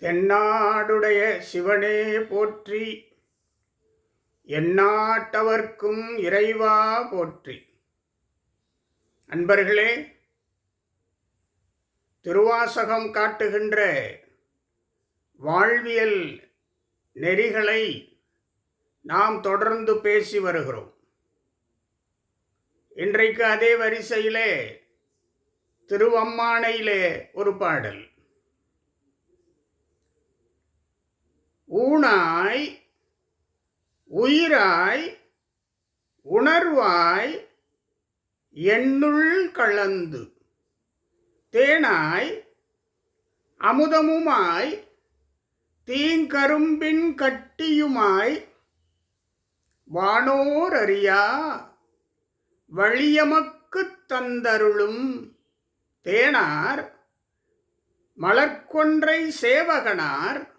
தென்னாடுடைய சிவனே போற்றி. எந்நாட்டவர்க்கும் இறைவா போற்றி. அன்பர்களே திருவாசகம் காட்டுகின்ற வாழ்வியல் நெறிகளை நாம் தொடர்ந்து பேசி வருகிறோம். இன்றைக்கு அதே வரிசையிலே திருவம்மானையிலே ஒரு பாடல். ஊனாய் உயிராய் உணர்வாய் எண்ணுள் கலந்து. தேனாய் அமுதமுமாய் தீங்கரும்பின் கட்டியுமாய் வானோர் அறியா வழியமக்குத் தந்தருளும் தேனார் மலர்கொன்றை சேவகனார்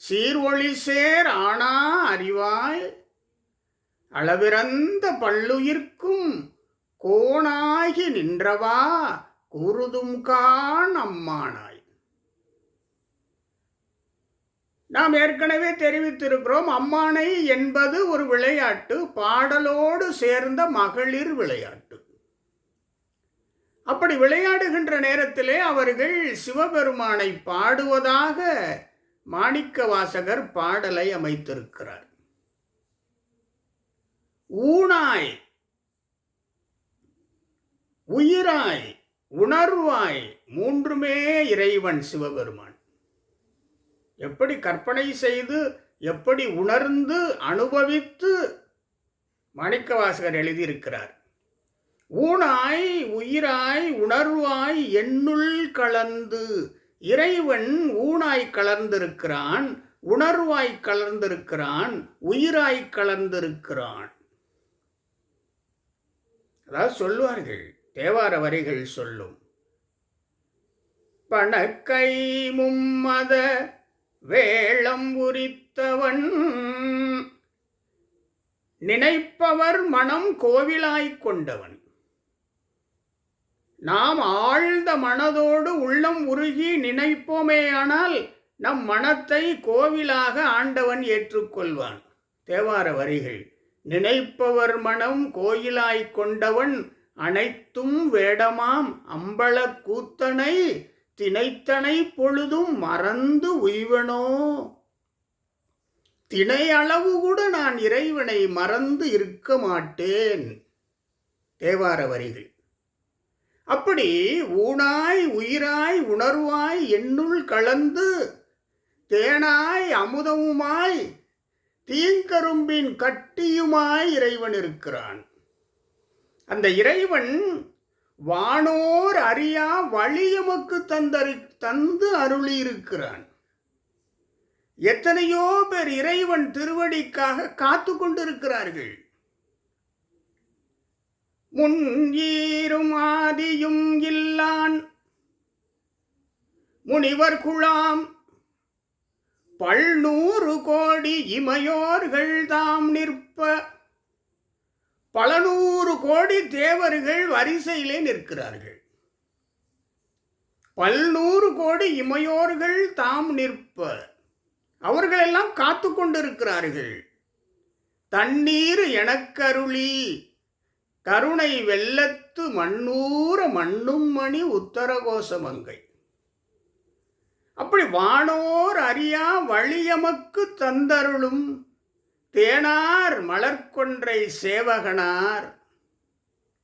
சீர்ஒளி சேர் ஆனா அறிவாய் அளவிறந்த பல்லுயிர்க்கும் கோணாகி நின்றவா கூறுதும் கான் அம்மானாய். நாம் ஏற்கனவே தெரிவித்திருக்கிறோம் அம்மானை என்பது ஒரு விளையாட்டு பாடலோடு சேர்ந்த மகளிர் விளையாட்டு. அப்படி விளையாடுகின்ற நேரத்திலே அவர்கள் சிவபெருமானை பாடுவதாக மாணிக்க வாசகர் பாடலை அமைத்திருக்கிறார். ஊனாய் உயிராய் உணர்வாய் மூன்றுமே இறைவன் சிவபெருமான். எப்படி கற்பனை செய்து எப்படி உணர்ந்து அனுபவித்து மாணிக்கவாசகர் எழுதியிருக்கிறார். ஊனாய் உயிராய் உணர்வாய் எண்ணுள் கலந்து இறைவன் ஊனாய் கலந்திருக்கிறான் உணர்வாய் கலந்திருக்கிறான் உயிராய் கலந்திருக்கிறான். அதாவது சொல்லுவார்கள் தேவார வரிகள் சொல்லும். பணக்கை மும்மத வேளம் உரித்தவன் நினைப்பவர் மனம் கோவிலாய்க் கொண்டவன். நாம் ஆழ்ந்த மனதோடு உள்ளம் உருகி நினைப்போமேயானால் நம் மனத்தை கோவிலாக ஆண்டவன் ஏற்றுக்கொள்வான். தேவார வரிகள் நினைப்பவர் மனம் கோயிலாய்க் கொண்டவன் அனைத்தும் வேடமாம் அம்பள கூத்தனை திணைத்தனை பொழுதும் மறந்து உய்வனோ? திணை அளவு கூட நான் இறைவனை மறந்து இருக்க மாட்டேன். தேவார வரிகள் அப்படி ஊனாய் உயிராய் உணர்வாய் எண்ணுள் கலந்து தேனாய் அமுதமுமாய் தீங்கரும்பின் கட்டியுமாய் இறைவன் இருக்கிறான். அந்த இறைவன் வானோர் அறியா வழியமக்கு தந்தரி தந்து அருளி இருக்கிறான் எத்தனையோ பேர் இறைவன் திருவடிக்காக காத்து கொண்டிருக்கிறார்கள். முன் ஈரும் ஆதியும் இல்லான். முனிவர் குழாம் பல்நூறு கோடி இமையோர்கள் தாம் நிற்ப. பல நூறு கோடி தேவர்கள் வரிசையிலே நிற்கிறார்கள். பல்நூறு கோடி இமையோர்கள் தாம் நிற்ப. அவர்களெல்லாம் காத்து கொண்டிருக்கிறார்கள். தண்ணீர் எனக்கருளி கருணை வெள்ளத்து மண்ணூர மண்ணும் மணி உத்தரகோசமங்கை அப்படி வானோர் அறியா வழியமக்கு தந்தருளும் தேனார் மலர்கொன்றை சேவகனார்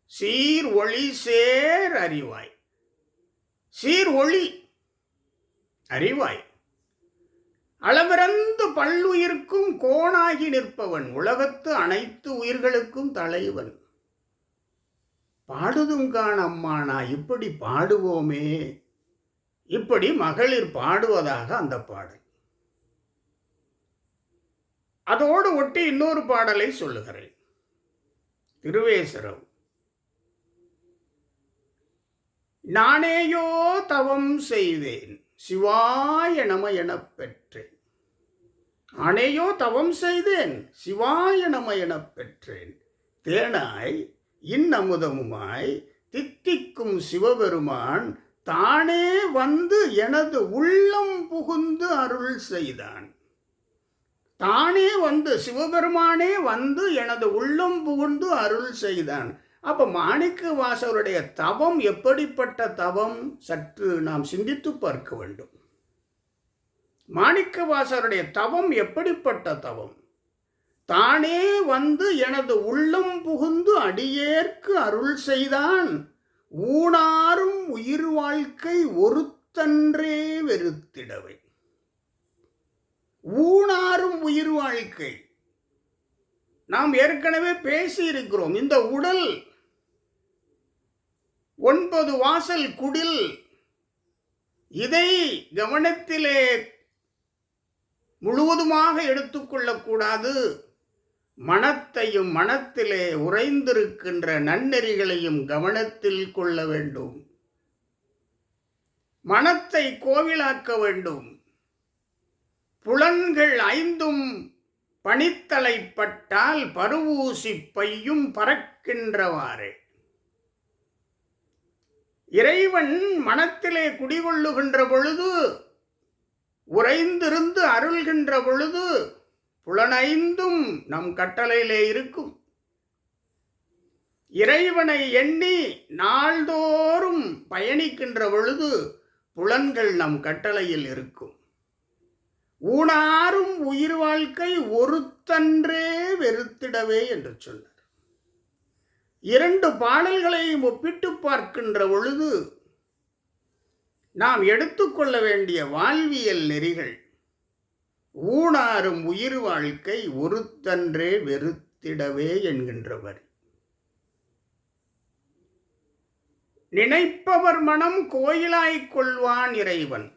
சீர் ஒளி சேர் அறிவாய். சீர் ஒளி அறிவாய். அளவிறந்து பல்லுயிர்க்கும் கோணாகி நிற்பவன் உலகத்து அனைத்து உயிர்களுக்கும் தலைவன். பாடுதுங்கான் அம்மானா இப்படி பாடுவோமே. இப்படி மகளிர் பாடுவதாக அந்த பாடல். அதோடு ஒட்டி இன்னொரு பாடலை சொல்லுகிறேன். திருவேசரம் நானேயோ தவம் செய்தேன் சிவாய நம எனப் பெற்றேன். நானேயோ தவம் செய்தேன் சிவாய நம எனப் பெற்றேன். தேனாய் இன்னமுதமுமாய் தித்திக்கும் சிவபெருமான் தானே வந்து எனது உள்ளம் புகுந்து அருள் செய்தான். தானே வந்து சிவபெருமானே வந்து எனது உள்ளம் புகுந்து அருள் செய்தான். அப்ப மாணிக்க வாசகருடைய தவம் எப்படிப்பட்ட தவம்? சற்று நாம் சிந்தித்து பார்க்க வேண்டும். மாணிக்க வாசகருடைய தவம் எப்படிப்பட்ட தவம்? தானே வந்து எனது உள்ளம் புகுந்து அடியேற்கு அருள் செய்தான். ஊனாரும் உயிர் வாழ்க்கை ஒருத்தன்றே வெறுத்திடவை. ஊனாரும் உயிர் வாழ்க்கை. நாம் ஏற்கனவே பேசியிருக்கிறோம். இந்த உடல் ஒன்பது வாசல் குடில் இதை கவனத்திலே முழுவதுமாக எடுத்துக்கொள்ளக்கூடாது. மனத்தையும் மனத்திலே உறைந்திருக்கின்ற நன்னெறிகளையும் கவனத்தில் கொள்ள வேண்டும். மனத்தை கோவிலாக்க வேண்டும். புலன்கள் ஐந்தும் பனித்தலைப்பட்டால் பருவூசி பையும் பறக்கின்றவாறே. இறைவன் மனத்திலே குடிகொள்ளுகின்ற பொழுது உறைந்திருந்து அருள்கின்ற பொழுது புலனைந்தும் நம் கட்டளையிலே இருக்கும். இறைவனை எண்ணி நாள்தோறும் பயணிக்கின்ற பொழுது புலன்கள் நம் கட்டளையில் இருக்கும். ஊனாரும் உயிர் வாழ்க்கை ஒருத்தன்றே வெறுத்திடவே என்று சொன்னார். இரண்டு பாடல்களையும் ஒப்பிட்டு பார்க்கின்ற பொழுது நாம் எடுத்துக்கொள்ள வேண்டிய வாழ்வியல் நெறிகள் ஊனாரும் உயிர் வாழ்க்கை ஒருத்தன்றே வெறுத்திடவே என்கின்றவர். நினைப்பவர் மனம் கோயிலாய்க் கொள்வான் இறைவன்.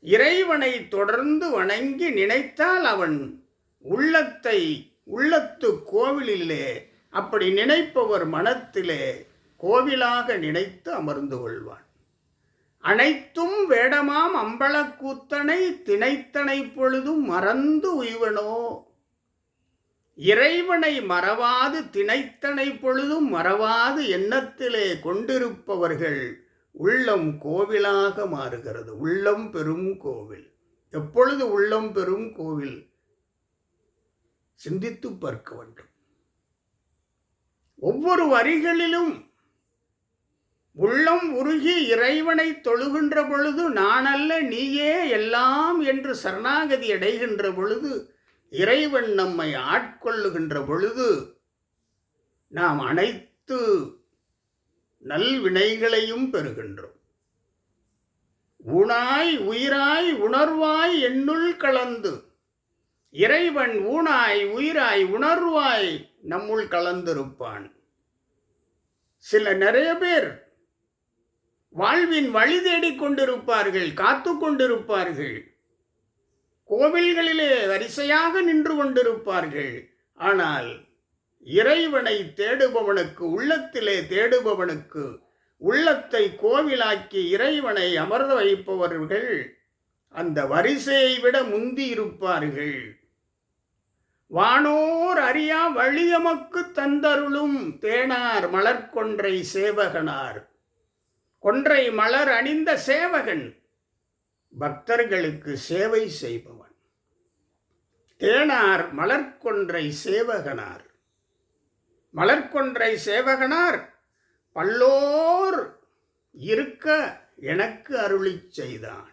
இறைவனை தொடர்ந்து வணங்கி நினைத்தால் அவன் உள்ளத்தை உள்ளத்து கோவிலிலே அப்படி நினைப்பவர் மனத்திலே கோவிலாக நினைத்து அமர்ந்து கொள்வான். அனைத்தும் வேடமாம் அம்பலக்கூத்தனை திணைத்தனை பொழுதும் மறந்து உய்வனோ. இறைவனை மறவாது திணைத்தனை பொழுதும் மறவாது எண்ணத்திலே கொண்டிருப்பவர்கள் உள்ளம் கோவிலாக மாறுகிறது. உள்ளம் பெரும் கோவில். எப்பொழுது உள்ளம் பெரும் கோவில்? சிந்தித்து பார்க்க வேண்டும். ஒவ்வொரு வரிகளிலும் உள்ளம் உருகி இறைவனை தொழுகின்ற பொழுது நானல்ல நீயே எல்லாம் என்று சரணாகதி அடைகின்ற பொழுது இறைவன் நம்மை ஆட்கொள்ளுகின்ற பொழுது நாம் அனைத்து நல்வினைகளையும் பெறுகின்றோம். ஊனாய் உயிராய் உணர்வாய் என்னுள் கலந்து இறைவன் ஊனாய் உயிராய் உணர்வாய் நம்முள் கலந்திருப்பான். சில நிறைய பேர் வாழ்வின் வழி தேடிக் கொண்டிருப்பார்கள் காத்து கொண்டிருப்பார்கள். கோவில்களிலே வரிசையாக நின்று கொண்டிருப்பார்கள். ஆனால் இறைவனை தேடுபவனுக்கு உள்ளத்திலே தேடுபவனுக்கு உள்ளத்தை கோவிலாக்கி இறைவனை அமர்த வைப்பவர்கள் அந்த வரிசையை விட முந்தி இருப்பார்கள். வானோர் அறியா வழியமக்கு தந்தருளும் தேனார் மலர்கொன்றை சேவகனார். கொன்றை மலர் அணிந்த சேவகன். பக்தர்களுக்கு சேவை செய்பவன். தேனார் மலர்கொன்றை சேவகனார். மலர்கொன்றை சேவகனார் பல்லோர் இருக்க எனக்கு அருளிச் செய்தான்.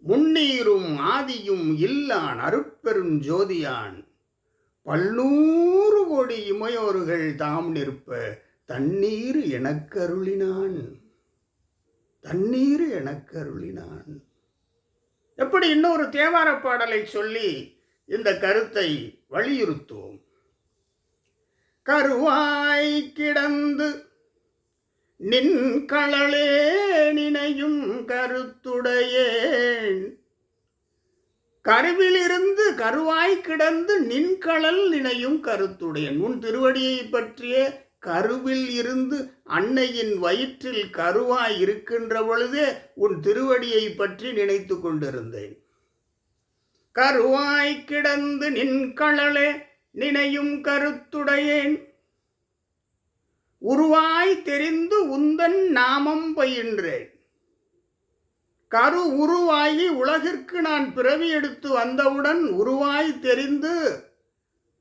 முன்னீரும் ஆதியும் இல்லான் அருட்பெருஞ்சோதியான் பல்நூறு கோடி இமையோர்கள் தாம் நிற்ப தண்ணீர் எனக்கு அருளினான். தண்ணீர் எனக்கு அருளினான் எப்படி இன்னொரு தேவார பாடலை சொல்லி இந்த கருத்தை வலியுறுத்துவோம்? கருவாய் கிடந்து நின் களலே நினையும் கருத்துடையேன். கருவிலிருந்து கருவாய் கிடந்து நின்கழல் நினையும் கருத்துடையன். உன் திருவடியை பற்றிய கருவில் இருந்து அன்னையின் வயிற்றில் கருவாய் இருக்கின்ற பொழுதே உன் திருவடியை பற்றி நினைத்து கொண்டிருந்தேன். கருவாய் கிடந்து நின் கழலே நினையும் கருத்துடையேன். உருவாய் தெரிந்து உந்தன் நாமம் பயின்றேன். கரு உருவாகி உலகிற்கு நான் பிறவி எடுத்து வந்தவுடன் உருவாய் தெரிந்து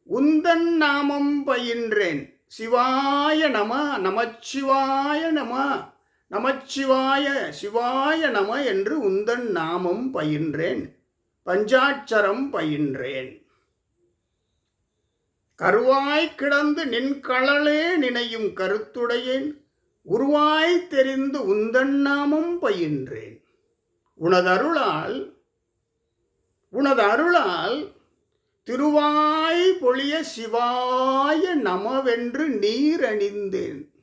உந்தன் நாமம் பயின்றேன். சிவாய நம நமச்சிவாய நம நமச்சிவாய சிவாய நம என்று உந்தன் நாமம் பயின்றேன் பஞ்சாட்சரம் பயின்றேன். கருவாய் கிடந்து நின் களலே நினையும் கருத்துடையேன் உருவாய் தெரிந்து உந்தன் நாமம் பயின்றேன். உனது அருளால் உனது அருளால் திருவாய் பொழிய சிவாய நமவென்று நீர் அணிந்தேன்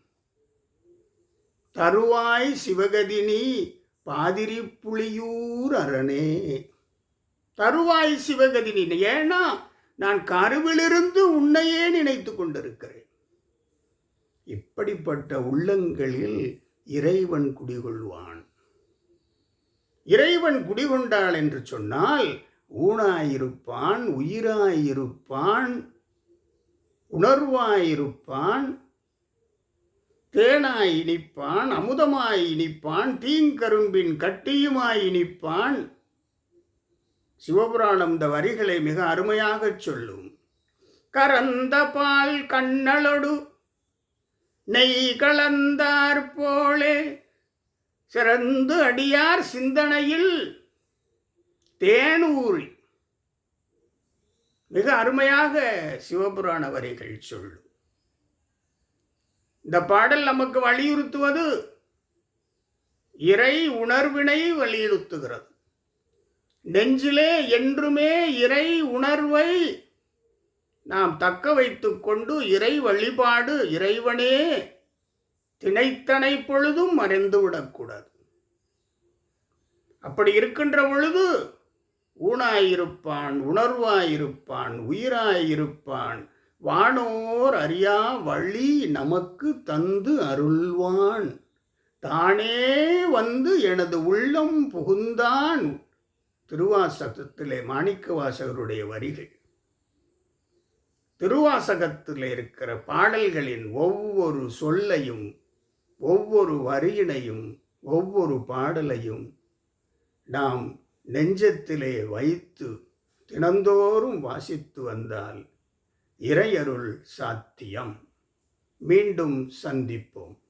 தருவாய் சிவகதினி பாதிரி புளியூர் அரணே. தருவாய் சிவகதினி ஏன்னா நான் கருவிலிருந்து உன்னையே நினைத்து கொண்டிருக்கிறேன். இப்படிப்பட்ட உள்ளங்களில் இறைவன் குடிகொள்வான். இறைவன் குடிகொண்டாள் என்று சொன்னால் ஊனாயிருப்பான் உயிராயிருப்பான் உணர்வாயிருப்பான் தேனாய் இனிப்பான் அமுதமாய் இனிப்பான் தீங்கரும்பின் கட்டியுமாய் இனிப்பான் சிவபுராணம் இந்த வரிகளை மிக அருமையாகச் சொல்லும். கரந்த பால் கண்ணலொடு நெய் கலந்தார் போலே சிறந்து அடியார் சிந்தனையில் தேனூரி மிக அருமையாக சிவபுராண வரிகள் சொல்லும். இந்த பாடல் நமக்கு வலியுறுத்துவது இறை உணர்வினை வலியுறுத்துகிறது. நெஞ்சிலே என்றுமே இறை உணர்வை நாம் தக்க வைத்துக் கொண்டு இறை வழிபாடு இறைவனே திணைத்தனை பொழுதும் மறைந்துவிடக்கூடாது அப்படி இருக்கின்ற பொழுது ஊனாயிருப்பான் உணர்வாயிருப்பான் உயிராயிருப்பான். வானோர் அறியா வழி நமக்கு தந்து அருள்வான். தானே வந்து எனது உள்ளம் புகுந்தான். திருவாசகத்திலே மாணிக்க வாசகருடைய வரிகள். திருவாசகத்தில் இருக்கிற பாடல்களின் ஒவ்வொரு சொல்லையும் ஒவ்வொரு வரியினையும் ஒவ்வொரு பாடலையும் நாம் நெஞ்சத்திலே வைத்து தினந்தோறும் வாசித்து வந்தால் இறையருள் சாத்தியம். மீண்டும் சந்திப்போம்.